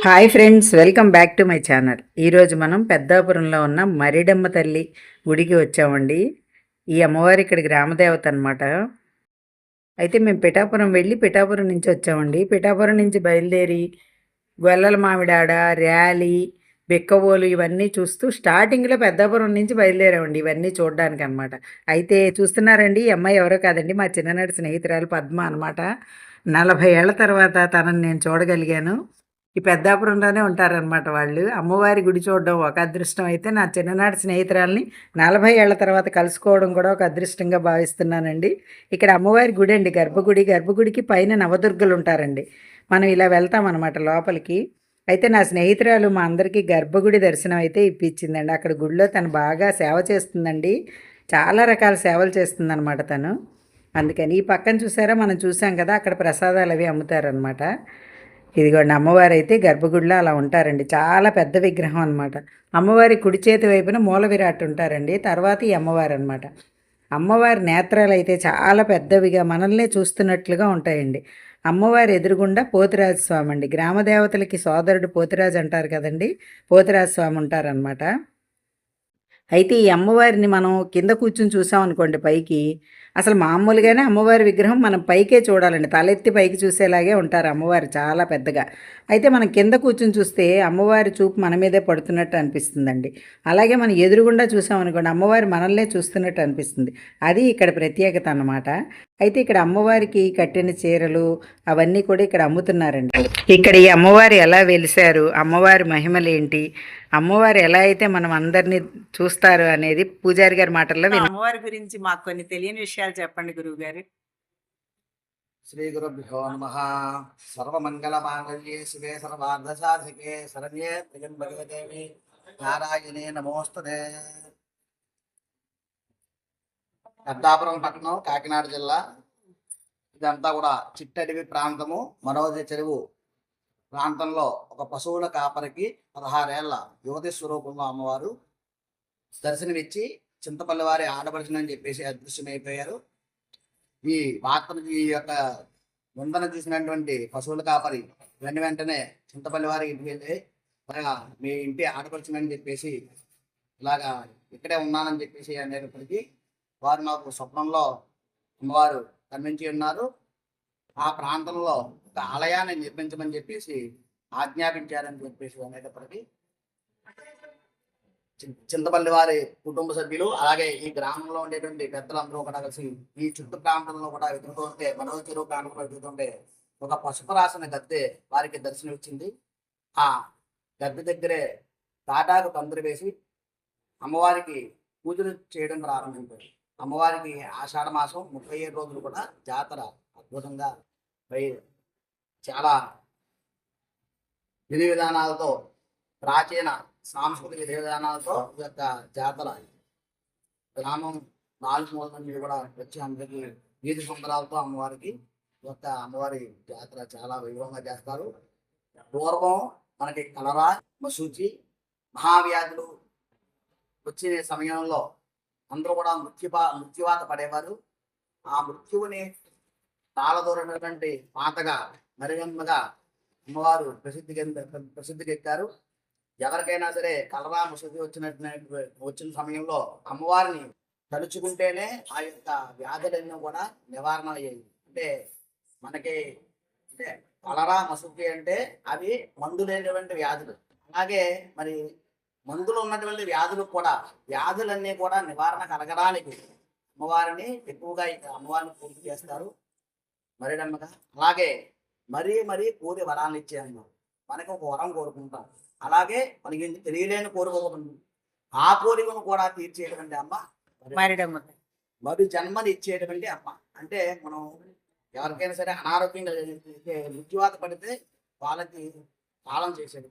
Hi friends welcome back to my channel. ఈరోజు మనం పెద్దాపురంలో ఉన్న మరిడమ్మ తల్లి గుడికి వచ్చామండి. ఈ అమ్మవారి ఇక్కడ గ్రామదేవత అనమాట అయితే మేము పిఠాపురం వెళ్ళి పిఠాపురం నుంచి వచ్చామండి. పిఠాపురం నుంచి బయలుదేరి గొల్లల మామిడాడ ర్యాలీ బిక్కవోలు ఇవన్నీ చూస్తూ స్టార్టింగ్లో పెద్దాపురం నుంచి బయలుదేరామండి ఇవన్నీ చూడడానికి అనమాట అయితే చూస్తున్నారండి ఈ అమ్మాయి ఎవరో కాదండి మా చిన్ననాటి స్నేహితురాలు పద్మ అనమాట నలభై ఏళ్ళ తర్వాత తనని నేను చూడగలిగాను. ఈ పెద్దాపురంలోనే ఉంటారనమాట వాళ్ళు. అమ్మవారి గుడి చూడడం ఒక అదృష్టం అయితే నా చిన్ననాటి స్నేహితురాల్ని నలభై ఏళ్ళ తర్వాత కలుసుకోవడం కూడా ఒక అదృష్టంగా భావిస్తున్నానండి. ఇక్కడ అమ్మవారి గుడి అండి గర్భగుడి. గర్భగుడికి పైన నవదుర్గలు ఉంటారండి. మనం ఇలా వెళ్తాం అనమాట లోపలికి. అయితే నా స్నేహితురాలు మా అందరికీ గర్భగుడి దర్శనం అయితే ఇప్పించిందండి. అక్కడ గుడిలో తను బాగా సేవ చేస్తుందండి. చాలా రకాల సేవలు చేస్తుందన్నమాట తను. అందుకని ఈ పక్కన చూసారా? మనం చూసాం కదా అక్కడ ప్రసాదాలు అవి అమ్ముతారనమాట ఇదిగోండి అమ్మవారు అయితే గర్భగుడిలో అలా ఉంటారండి. చాలా పెద్ద విగ్రహం అనమాట అమ్మవారి కుడి చేతి వైపున మూల విరాట్ ఉంటారండి. తర్వాత ఈ అమ్మవారు అనమాట అమ్మవారి నేత్రాలు అయితే చాలా పెద్దవిగా మనల్నే చూస్తున్నట్లుగా ఉంటాయండి. అమ్మవారి ఎదురుగుండా పోతిరాజు స్వామి అండి. గ్రామ దేవతలకి సోదరుడు పోతిరాజు అంటారు కదండి. పోతిరాజు స్వామి ఉంటారనమాట అయితే ఈ అమ్మవారిని మనం కింద కూర్చుని చూసామనుకోండి పైకి అసలు మామూలుగానే అమ్మవారి విగ్రహం మనం పైకే చూడాలండి. తలెత్తి పైకి చూసేలాగే ఉంటారు అమ్మవారు చాలా పెద్దగా. అయితే మనం కింద కూర్చుని చూస్తే అమ్మవారి చూపు మన మీదే పడుతున్నట్టు అనిపిస్తుందండి. అలాగే మనం ఎదురుగుండా చూసామనుకోండి అమ్మవారి మనల్నే చూస్తున్నట్టు అనిపిస్తుంది. అది ఇక్కడ ప్రత్యేకత అన్నమాట. అయితే ఇక్కడ అమ్మవారికి కట్టిన చీరలు అవన్నీ కూడా ఇక్కడ అమ్ముతున్నారండి. ఇక్కడ ఈ అమ్మవారు ఎలా వెలిశారు? అమ్మవారి మహిమలేంటి? అమ్మవారు ఎలా అయితే మనం అందరినీ చూస్తారు అనేది పూజారి గారి మాటల్లో. అమ్మవారి గురించి మాకు కొన్ని తెలియని విషయాలు చెప్పండి గురువు గారు శ్రీ గురుభ్యో నమ. సర్వమంగళ మాంగళ్యే శివే సర్వార్థ సాధికే శరణ్యే త్రియంబకే దేవి నారాయణే నమోస్తుతే. పెద్దాపురం పట్టణం కాకినాడ జిల్లా. ఇదంతా కూడా చిట్టడివి ప్రాంతము మనోజ చెరువు. ప్రాంతంలో ఒక పశువుల కాపరికి పదహారేళ్ళ యువతి స్వరూపంలో అమ్మవారు దర్శనమిచ్చి చింతపల్లి వారి ఆడపడుచునని చెప్పేసి అదృశ్యమైపోయారు. ఈ వార్తను ఈ యొక్క ముందన చూసినటువంటి పశువుల కాపరి వెంట వెంటనే చింతపల్లి వారి ఇంటికి వెళ్ళి మీ ఇంటి ఆడపడుచునని చెప్పేసి ఇలాగా ఇక్కడే ఉన్నానని చెప్పేసి అనేటప్పటికీ వారు నాకు స్వప్నంలో అమ్మవారు కనిపించి ఉన్నారు. ఆ ప్రాంతంలో ఒక ఆలయాన్ని నిర్మించమని చెప్పేసి ఆజ్ఞాపించారని చెప్పేసి అనేటప్పటికీ చింతపల్లి వారి కుటుంబ సభ్యులు అలాగే ఈ గ్రామంలో ఉండేటువంటి పెద్దలందరూ కూడా కలిసి ఈ చుట్టూ ప్రాంతంలో కూడా వెతుకుతుంటే మనో చెరువు ప్రాంతంలో ఎదుగుతుంటే ఒక పసుపు రాసిన గద్దె వారికి దర్శనం ఇచ్చింది ఆ గద్దె దగ్గరే తాటాకు పందిరి వేసి అమ్మవారికి పూజలు చేయడం ప్రారంభించారు అమ్మవారికి ఆషాఢ మాసం ముప్పై ఏడు రోజులు కూడా జాతర అద్భుతంగా చాలా విధి విధానాలతో ప్రాచీన సాంస్కృతిక విధి విధానాలతో ఈ యొక్క జాతర గ్రామం నాలుగు మూల నుంచి కూడా వచ్చి అందరికి వీధి సుందరాలతో అమ్మవారికి ఈ యొక్క అమ్మవారి జాతర చాలా వైభవంగా చేస్తారు. పూర్వం మనకి కలరా మసూచి మహావ్యాధులు వచ్చే సమయంలో అందరూ కూడా మృత్యుపా మృత్యువాత పడేవారు. ఆ మృత్యువుని తాళదూరటువంటి పాతగా మరిగమ్మగా అమ్మవారు ప్రసిద్ధి ప్రసిద్ధికెక్కారు. ఎవరికైనా సరే కలరా ముసలి వచ్చినట్టు వచ్చిన సమయంలో అమ్మవారిని తలుచుకుంటేనే ఆ యొక్క వ్యాధులన్నీ కూడా నివారణ అయ్యాయి అంటే మనకి అంటే కలరా మసూకి అంటే అవి మందు లేనటువంటి వ్యాధులు. అలాగే మరి మందులు ఉన్నటువంటి వ్యాధులు కూడా వ్యాధులన్నీ కూడా నివారణ కలగడానికి అమ్మవారిని ఎక్కువగా ఇక్కడ అమ్మవారిని పూర్తి చేస్తారు. మరిడమ్మగా అలాగే మరీ మరీ కోరి వరాలు ఇచ్చే అమ్మ మనకి ఒక వరం కోరుకుంటాం. అలాగే మనకి తెలియలేని కోరిక ఒకటి ఉంది. ఆ కోరికను కూడా తీర్చేటువంటి అమ్మ మరి జన్మని ఇచ్చేటువంటి అమ్మ. అంటే మనం ఎవరికైనా సరే అనారోగ్యం కలిగితే మృత్యువాత పడితే వాళ్ళకి కాలం చేసేది.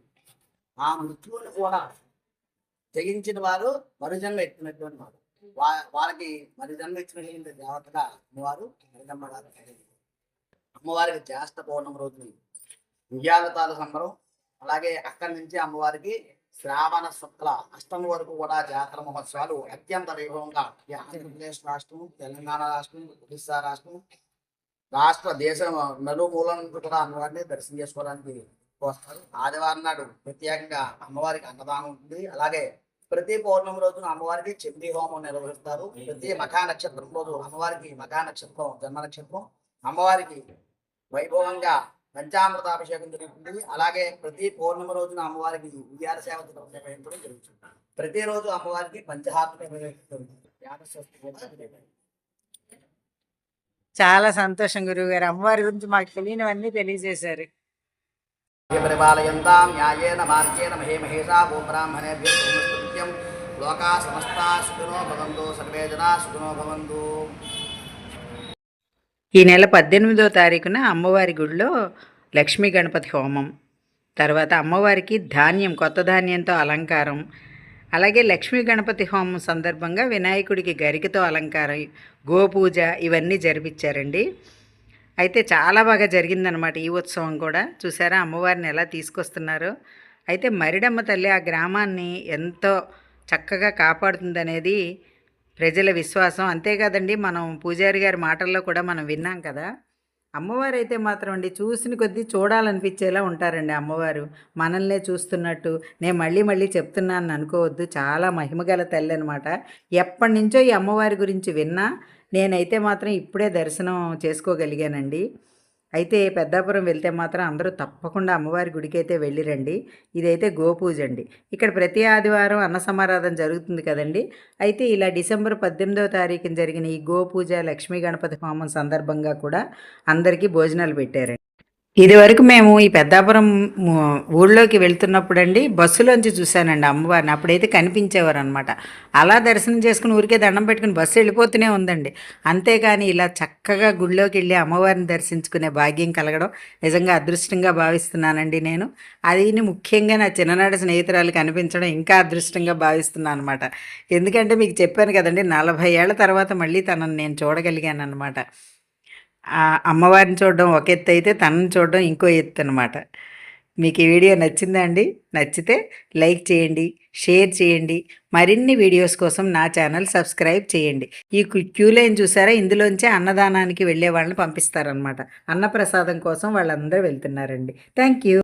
ఆ మృత్యువుని కూడా తెగించిన వారు మరుజన్మ ఎత్తినటువంటి వారు. వాళ్ళకి మరుజన్మ ఇచ్చినటువంటి దేవతగా అమ్మవారు మరిదమ్మ గారు అమ్మవారికి జ్యేష్ఠ పౌర్ణమి రోజుని విజయాలతాల సంబరం అలాగే అక్కడి నుంచి అమ్మవారికి శ్రావణ శుక్ల అష్టమి వరకు కూడా జాతర మహోత్సవాలు అత్యంత వైభవంగా ఆంధ్రప్రదేశ్ రాష్ట్రం తెలంగాణ రాష్ట్రం ఒడిస్సా రాష్ట్రం రాష్ట్ర దేశం నలుమూల నుంచి కూడా అమ్మవారిని దర్శనం చేసుకోవడానికి వస్తారు. ఆదివారం నాడు ప్రత్యేకంగా అమ్మవారికి అన్నదానం ఉంటుంది. అలాగే ప్రతి పౌర్ణమి రోజున అమ్మవారికి చండీ హోమం నిర్వహిస్తారు. ప్రతి మఖా నక్షత్రం రోజు అమ్మవారికి మఖా నక్షత్రం జన్మ నక్షత్రం అమ్మవారికి వైభవంగా పంచామృతాభిషేకం జరుగుతుంది. అలాగే ప్రతి పౌర్ణమి రోజున అమ్మవారికి ఉయ్యాల సేవ నిర్వహించడం జరుగుతుంది. ప్రతిరోజు అమ్మవారికి పంచహారతి నిర్వహిస్తుంది. చాలా సంతోషం గురువుగారు. అమ్మవారి గురించి మాకు తెలియనివన్నీ తెలియజేశారు. పరిపాలయంతాం న్యాయేన మార్గేణ మహే మహేషా గోబ్రాహ్మణేభ్యో లోకా సమస్తా సుఖినో భవంతు. సర్వే జనా సుఖినో భవంతు. ఈ నెల పద్దెనిమిదో తారీఖున అమ్మవారి గుడిలో లక్ష్మీ గణపతి హోమం. తర్వాత అమ్మవారికి ధాన్యం కొత్త ధాన్యంతో అలంకారం. అలాగే లక్ష్మీ గణపతి హోమం సందర్భంగా వినాయకుడికి గరికతో అలంకారం గోపూజ ఇవన్నీ జరిపించారండి. అయితే చాలా బాగా జరిగిందనమాట ఈ ఉత్సవం కూడా. చూసారా అమ్మవారిని ఎలా తీసుకొస్తున్నారు? అయితే మరిడమ్మ తల్లి ఆ గ్రామాన్ని ఎంతో చక్కగా కాపాడుతుందనేది ప్రజల విశ్వాసం. అంతేకాదండి మనం పూజారి గారి మాటల్లో కూడా మనం విన్నాం కదా. అమ్మవారు అయితే మాత్రం అండి చూసిన కొద్దీ చూడాలనిపించేలా ఉంటారండి అమ్మవారు. మనల్నే చూస్తున్నట్టు నేను మళ్ళీ మళ్ళీ చెప్తున్నాను అనుకోవద్దు. చాలా మహిమగల తల్లి అనమాట ఎప్పటి నుంచో ఈ అమ్మవారి గురించి విన్నా నేనైతే మాత్రం ఇప్పుడే దర్శనం చేసుకోగలిగానండి. అయితే పెద్దాపురం వెళ్తే మాత్రం అందరూ తప్పకుండా అమ్మవారి గుడికి అయితే వెళ్ళిరండి. ఇదైతే గోపూజ అండి ఇక్కడ ప్రతి ఆదివారం అన్న సమారాధన జరుగుతుంది కదండి. అయితే ఇలా డిసెంబర్ పద్దెనిమిదవ తారీఖున జరిగిన ఈ గోపూజ లక్ష్మీ గణపతి హోమం సందర్భంగా కూడా అందరికీ భోజనాలు పెట్టారండి. ఇదివరకు మేము ఈ పెద్దాపురం ఊళ్ళోకి వెళ్తున్నప్పుడు అండి బస్సులోంచి చూశానండి అమ్మవారిని. అప్పుడైతే కనిపించేవారు అనమాట అలా దర్శనం చేసుకుని ఊరికే దండం పెట్టుకుని బస్సు వెళ్ళిపోతూనే ఉందండి. అంతేకాని ఇలా చక్కగా గుళ్ళోకి వెళ్ళి అమ్మవారిని దర్శించుకునే భాగ్యం కలగడం నిజంగా అదృష్టంగా భావిస్తున్నానండి నేను. అది ముఖ్యంగా నా చిన్ననాటి స్నేహితురాలు కనిపించడం ఇంకా అదృష్టంగా భావిస్తున్నాను అనమాట ఎందుకంటే మీకు చెప్పాను కదండి నలభై ఏళ్ళ తర్వాత మళ్ళీ తనని నేను చూడగలిగాను అనమాట అమ్మవారిని చూడడం ఒక ఎత్తు అయితే తనని చూడడం ఇంకో ఎత్తు అనమాట మీకు ఈ వీడియో నచ్చిందా అండి నచ్చితే లైక్ చేయండి షేర్ చేయండి మరిన్ని వీడియోస్ కోసం నా ఛానల్ సబ్స్క్రైబ్ చేయండి. ఈ క్యూ- క్యూ లైన్ చూసారా? ఇందులోంచే అన్నదానానికి వెళ్ళే వాళ్ళని పంపిస్తారనమాట. అన్నప్రసాదం కోసం వాళ్ళందరూ వెళ్తున్నారండి. Thank you.